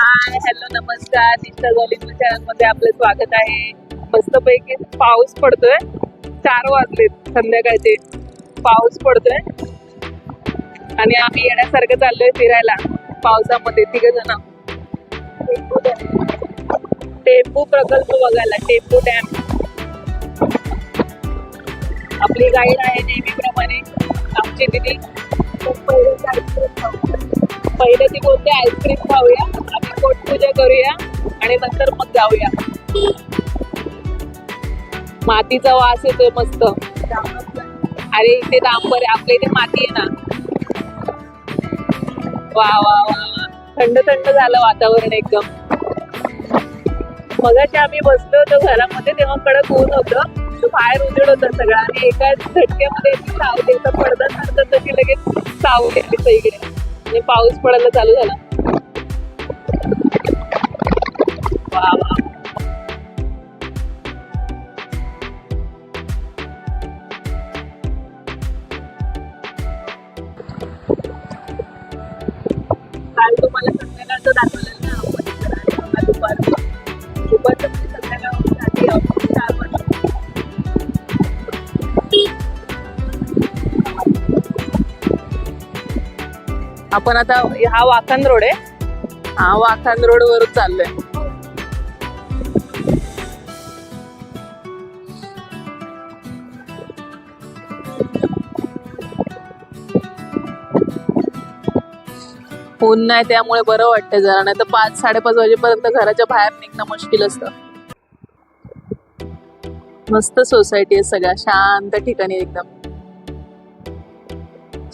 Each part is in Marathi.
हाय हॅलो नमस्कार. दिशा चॅनलमध्ये आपलं स्वागत आहे. मस्तपैकी पाऊस पडतोय. चार वाजलेत संध्याकाळचे. पाऊस पडतोय. आणि आम्ही येण्यासारखं चाललोय फिरायला. पावसामध्ये तिघ जण टेम्पू प्रकल्प बघायला. Tempo dam. आपली गाईड आहे नेहमीप्रमाणे. आमची दिदी. पहिले ती बोलते आईस्क्रीम खाऊया आम्ही पोटपूजा करूया आणि नंतर मग जाऊया. मातीचा वास येतोय मस्त. अरे इथे दांबर आहे आपल्या इथे माती आहे ना. वा वा वा वा. थंड थंड झालं वातावरण एकदम. मगाशी आम्ही बसलो होतो घरामध्ये तेव्हा कडक ऊन होतं. बाहेर उजेड होता सगळा. आणि एका झटक्यामध्ये अशी सावली आता पडदा सारखं तशी लगेच सावली आली सगळीकडे. आणि पाऊस पडायला चालू झाला. वा वा. आपण आता हा वाखान रोड आहे. हा वाखन रोड वर चाललोय. ऊन नाही त्यामुळे बरं वाटतं जरा नाही तर पाच साडेपाच वाजेपर्यंत घराच्या बाहेर निघणं मुश्किल असतं. मस्त सोसायटी आहे सगळ्या शांत ठिकाणी एकदम.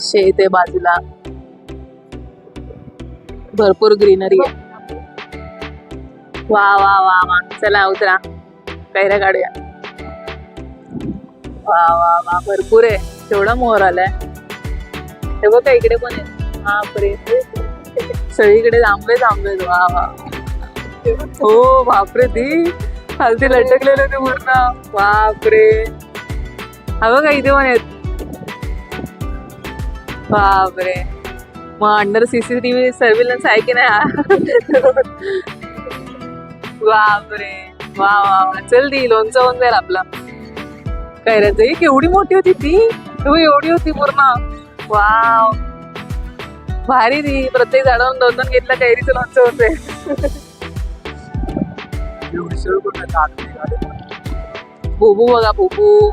शेत आहे बाजूला. भरपूर ग्रीनरी आहे. वा वा वा वा. चला उतरा. कैऱ्या काढूया. वा वा वा. भरपूर आहे. तेवढा मोहर आलाय. हे बघा इकडे पण आहे. बापरे. सगळीकडे आंबे आंबे वा वा. हो बापरे ती खालती लटकलेले ते पूर्ण. बापरे. हा बघा इथे पण आहेत. बापरे. मग अंडर सीसीटीव्ही सर्व्हिलन्स आहे की नाही बापरे. वा वा चल ती लोणचं होऊन जाईल आपला. काय रे एक केवढी मोठी होती ती? तू एवढी होती पूर्ण वाव. भारी ती. प्रत्येक झाडावरून दोन दोन घेतला कैरीचं लोणचं होते बुबू बघा बुबू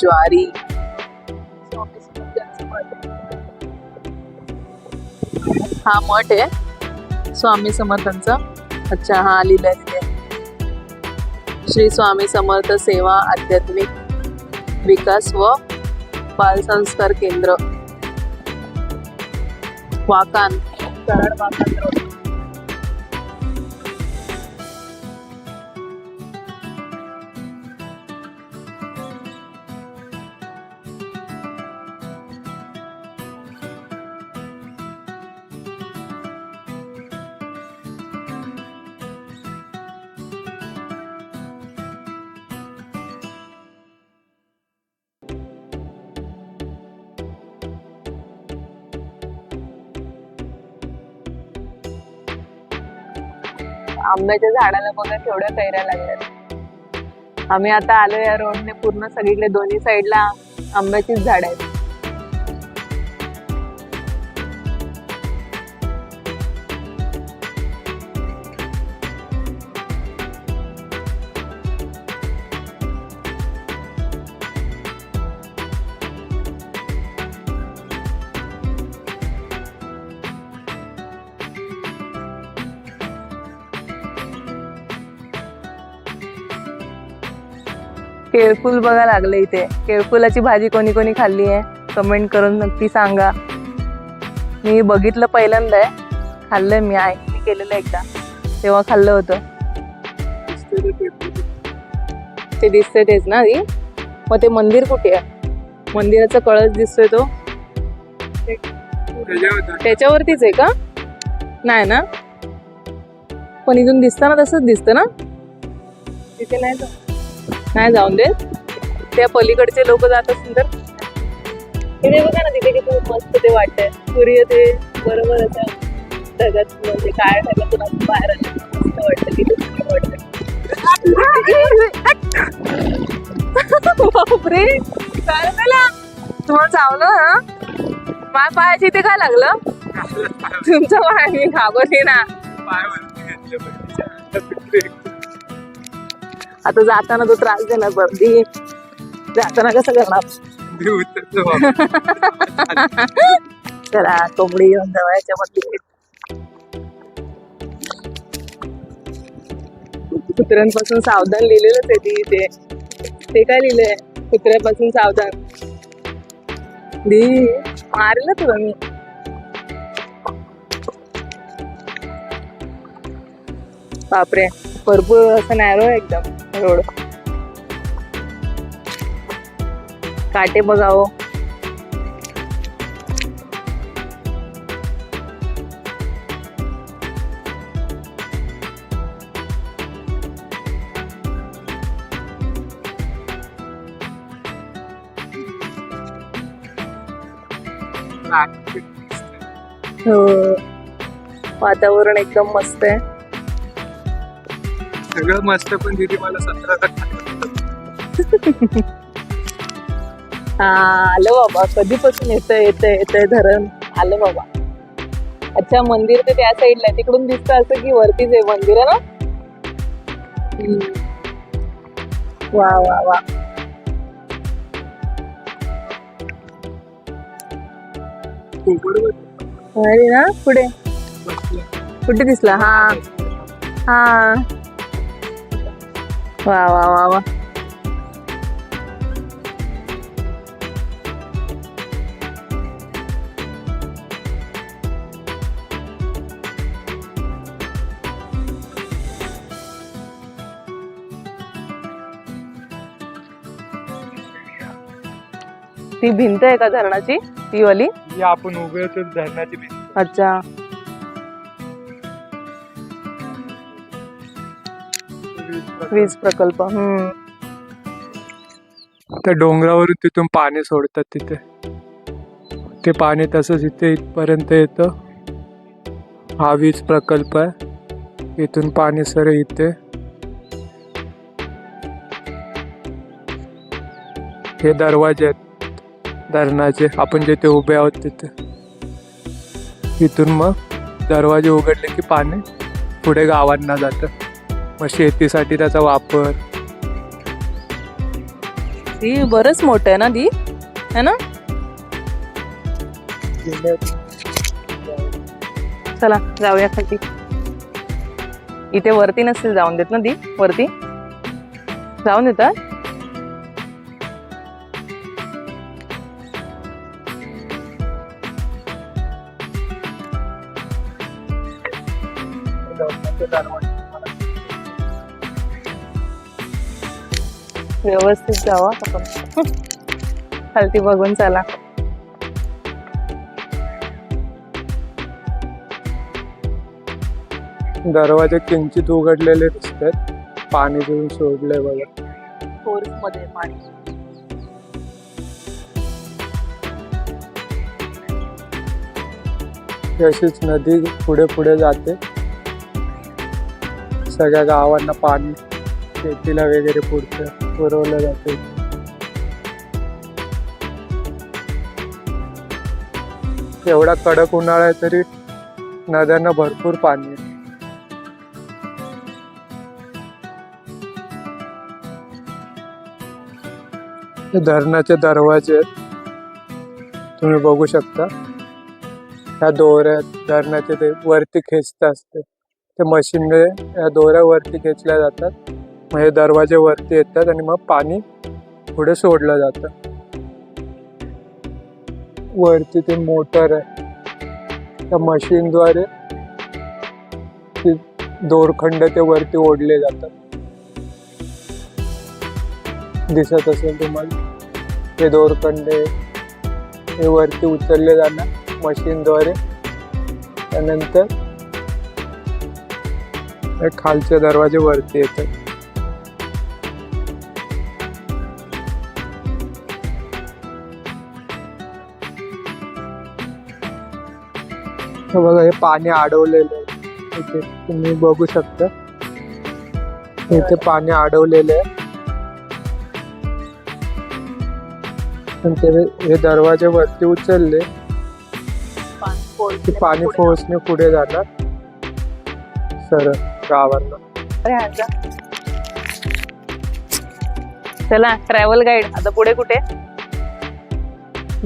ज्वारी. हा मठ आहे. स्वामी समर्थांचा. अच्छा हा लिहिलंय तिथे. श्री स्वामी समर्थ सेवा आध्यात्मिक विकास व बालसंस्कार केंद्र. वाकान. कराड वाकान रोड. आंब्याच्या झाडाला बघा केवढ्या कैऱ्या लागल्यात. आम्ही आता आलो या रोडने पूर्ण सगळीकडे दोन्ही साईडला आंब्याचीच झाड आहेत. केळफुल बघा लागले इथे. केळफुलाची भाजी कोणी कोणी खाल्ली आहे? कमेंट करून नक्की सांगा. मी बघितलं पहिल्यांदा आहे. खाल्लंय मी आईने केलेलं एकदा. तेव्हा खाल्लं होतं. ते दिसतंय तेच ना ती मग ते मंदिर कुठे आहे? मंदिराचा कळस दिसतोय तो. त्याच्यावरतीच आहे का? नाही ना? पण इथून दिसताना तसंच दिसतं ना? तिथे नाही नाही जाऊन देत. त्या पलीकडचे लोक जात असतील तर? इकडे बघा ना तिथे किती मस्त ते वाटतंय. सूर्य ते बरोबर असं ढगात म्हणजे काय ढगातून असं बाहेर आलं. मस्त वाटतं बापरे काय झालं? तुम्हाला चावलं ना माझ्या पायाची इथे काय लागलं? तुमच्या पाय मी घाबरली ना आता जाताना तो त्रास देणार बरं जाताना कसं करणार? चला कोंबडी घेऊन जाऊ याच्यामध्ये. कुत्र्यांपासून सावधान लिहिलेलंच आहे ती इथे. ते काय लिहिलंय? कुत्र्यापासून सावधान. दी मारलं तुला मी. बापरे भरपूर असं नॅरो एकदम. रोड काटे बघावं. हो. वातावरण एकदम मस्त आहे. सगळं मस्त पण दिदी मला सतरा हा आलं बाबा. कधीपासून येतंय येतंय येतंय धरण? आलं बाबा. अच्छा मंदिर तर त्या साईडला तिकडून दिसतं असं की वरतीच आहे मंदिर ना. वा वा वा. अरे ना? पुढे. कुठे दिसला? हा. हा. वा वा वा वा. ती भिंत आहे का धरणाची ती वाली? ही आपण उभे होतो धरणाची भिंत. अच्छा. वीज प्रकल्प हम्म. त्या डोंगरावरून तिथून पाणी सोडतात तिथे. ते पाणी तसंच इथे इथपर्यंत येतं. हा वीज प्रकल्प आहे. इथून पाणी सर इथे. हे दरवाजे आहेत. धरणाचे. आपण जिथे उभे आहोत तिथे. इथून मग दरवाजे उघडले की पाणी पुढे गावांना जातं. मग शेतीसाठी त्याचा वापर. ती बरंच मोठं आहे ना ती? है ना? चला जाऊया खाली. इथे वरती नसेल जाऊन देत ना ती? वरती? जाऊन देतात? व्यवस्थित जावा आपण खालती बघून चला. दरवाजे किंचित उघडलेले दिसतात. पाणी देऊन सोडलंय बघा. फोर्समध्ये पाणी. ही अशीच नदी पुढे पुढे जाते. सगळ्या गावांना पाणी शेतीला वगैरे पुरतं. पुरवलं जाते. एवढा कडक उन्हाळा आहे तरी नद्यांना भरपूर पाणी आहे. हे धरणाचे दरवाजे आहेत. तुम्ही बघू शकता. ह्या दोऱ्या धरणाचे ते वरती खेचत असते. ते मशीनने या दोऱ्या वरती खेचल्या जातात. हे दरवाजे वरती येतात आणि मग पाणी पुढे सोडलं जातं. वरती ते मोटर आहे. त्या मशीनद्वारे ती दोरखंड ते वरती ओढले जातात. दिसत असेल तुम्हाला? हे दोरखंड हे वरती उचलले जाणार मशीनद्वारे. त्यानंतर हे खालचे दरवाजे वरती येतात. हे बघा हे पाणी अडवलेलं आहे. इथे तुम्ही बघू शकता. इथे पाणी अडवलेलं आहे. ते हे दरवाजे वरती उचलले. पाणी पोहोचणे फोर्सने पुढे जाणार. सर गावांना. चला ट्रॅव्हल गाईड आता पुढे कुठे?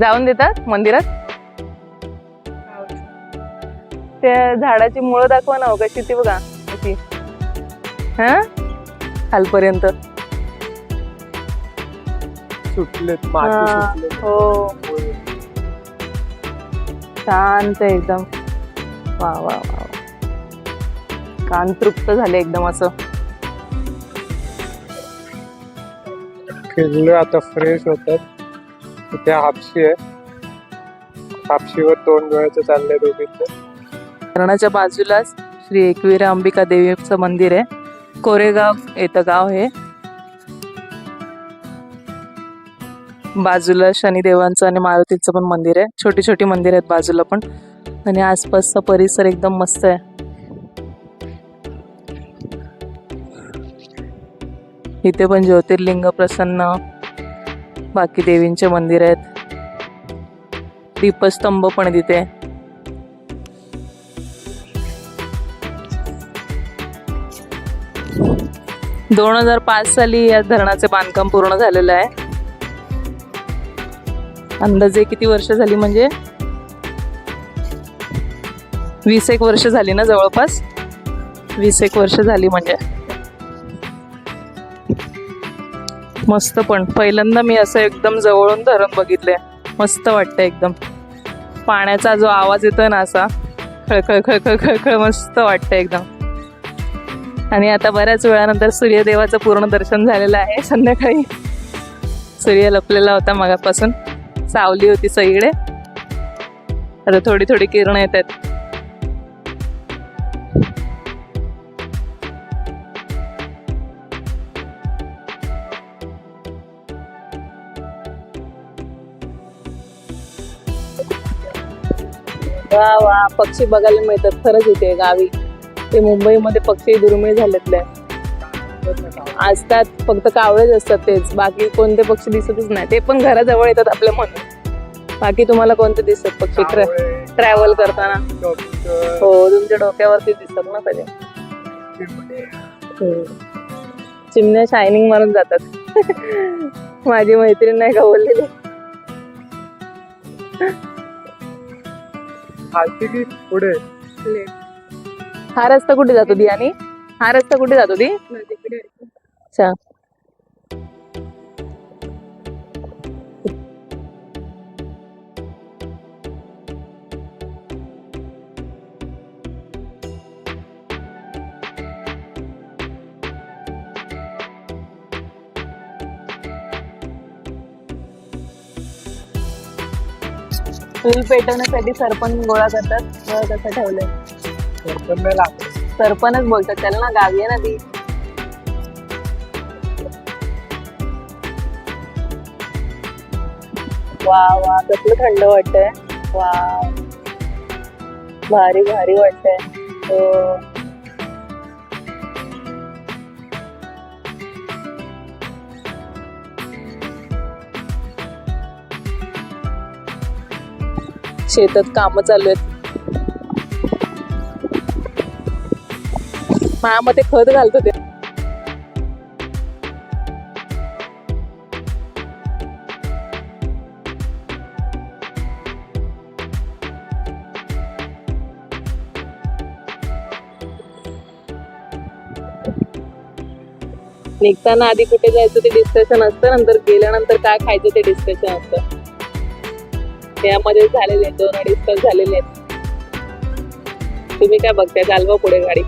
जाऊन देतात मंदिरात? त्या झाडाची मुळं दाखवा ना कशी ती बघा. कशी हा? खालपर्यंत. सुटलेत हा. माती हो. शांत एकदम. वा वा वा वा. कान तृप्त झाले एकदम असं. फिरलोय आता फ्रेश होतात. इथे हापशी आहे. हापशीवर दोन वेळाचं चाललंय दोघींचं. धरणाच्या बाजूलाच श्री एकविरा अंबिका देवीचं मंदिर आहे. कोरेगाव येतं गाव हे. बाजूला शनिदेवांचं आणि मारुतीचं पण मंदिर आहे. छोटी छोटी मंदिर आहेत बाजूला पण. आणि आसपासचा परिसर एकदम मस्त आहे. इथे पण ज्योतिर्लिंग प्रसन्न बाकी देवींचे मंदिर आहेत. दीपस्तंभ पण आहे तिथे. दोन हजार पाच साली या धरणाचे बांधकाम पूर्ण झालेलं आहे. अंदाजे किती वर्ष झाली म्हणजे? वीस एक वर्ष झाली ना जवळपास? वीस एक वर्ष झाली म्हणजे. मस्त पण. पहिल्यांदा मी असं एकदम जवळून धरण बघितलंय. मस्त वाटतं एकदम. पाण्याचा जो आवाज येतोय ना असा खळखळ खळखळ खळखळ मस्त वाटतं एकदम. आणि आता बऱ्याच वेळानंतर सूर्यदेवाचं पूर्ण दर्शन झालेलं आहे. संध्याकाळी सूर्य लपलेला होता मगापासून. सावली होती सगळीकडे. आता थोडी थोडी किरण येत आहेत. वा वा पक्षी बघायला मिळतात. खरंच इथे गावी. ते मुंबईमध्ये पक्षी दुर्मिळ झालेतले असतात फक्त कावळेच असतात तेच. बाकी कोणते पक्षी दिसतच नाही. ते पण घराजवळ येतात आपल्या म्हणून बाकी तुम्हाला कोणते दिसतात पक्षी? ट्रॅव्हल करताना. हो तुमच्या डोक्यावरती दिसतात ना कधी हम्म. चिमण्या शायनिंग मारून जातात. माझी मैत्रीण नाही का बोललेली? पुढे? हा रस्ता कुठे जातो दी आणि? हा रस्ता कुठे जातो दी? अच्छा. चूल पेटवण्यासाठी सरपण गोळा करतात. गोळा कसं ठेवलंय? सरपणच बोलतात त्याला ना गावी आहे ना ती. वा वा कसलं थंड वाटतंय. वा भारी भारी वाटतंय. हो. शेतात काम चालू आहेत. माझ्यामध्ये खत घालतो ते निघताना आधी कुठे जायचं ते डिस्कशन असतं नंतर गेल्यानंतर काय खायचं ते डिस्कशन असतं. त्यामध्ये झालेले आहेत दोन अडीच तास झालेले आहेत. तुम्ही काय बघताय चालवा पुढे गाडी.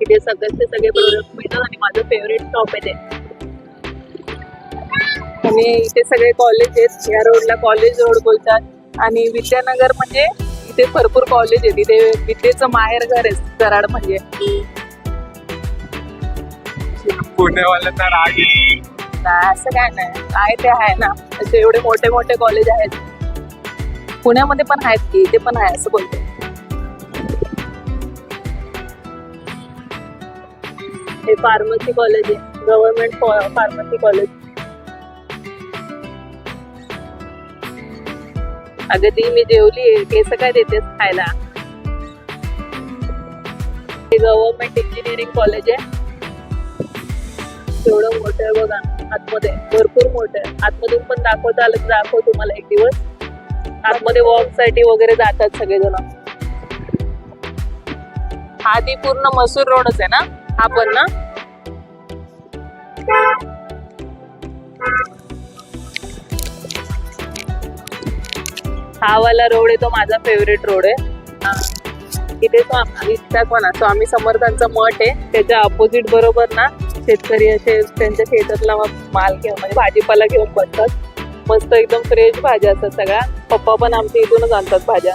इथे सगळ्याचे सगळे प्रोडक्ट मिळतात आणि माझं फेवरेट शॉप आहे ते. आणि इथे सगळे कॉलेज आहेत. या रोडला कॉलेज रोड बोलतात. आणि विद्यानगर म्हणजे इथे भरपूर कॉलेज आहेत. इथे विद्येचं माहेर घर आहे कराड म्हणजे. राग येईल. नाही असं काय नाही. आहे ते आहे ना. असे एवढे मोठे मोठे कॉलेज आहेत. पुण्यामध्ये पण आहेत की इथे पण आहे असं बोलते हे फार्मसी कॉलेज आहे गव्हर्नमेंट फार्मसी कॉलेज अगं ती मी जेवली केस काय देतेस खायला? हे गव्हर्नमेंट इंजिनिअरिंग कॉलेज आहे. एवढं मोठं आहे बघा आतमध्ये. भरपूर मोठं आहे. आतमधून पण दाखवता आलं दाखव तुम्हाला एक दिवस. आतमध्ये वॉकसाठी वगैरे जातात सगळेजण. आधी पूर्ण मसूर रोडच आहे ना? आपण ना. हा वाला रोड आहे तो माझा फेवरेट रोड आहे. इथे म्हणा इथं स्वामी समर्थांचा मठ आहे. त्याच्या अपोजिट बरोबर ना शेतकरी असे त्यांच्या शेतातला माल घेऊन म्हणजे भाजीपाला घेऊन बसतात. मस्त एकदम फ्रेश भाज्या असतात सगळ्या. पप्पा पण आमच्या इथूनच आणतात भाज्या.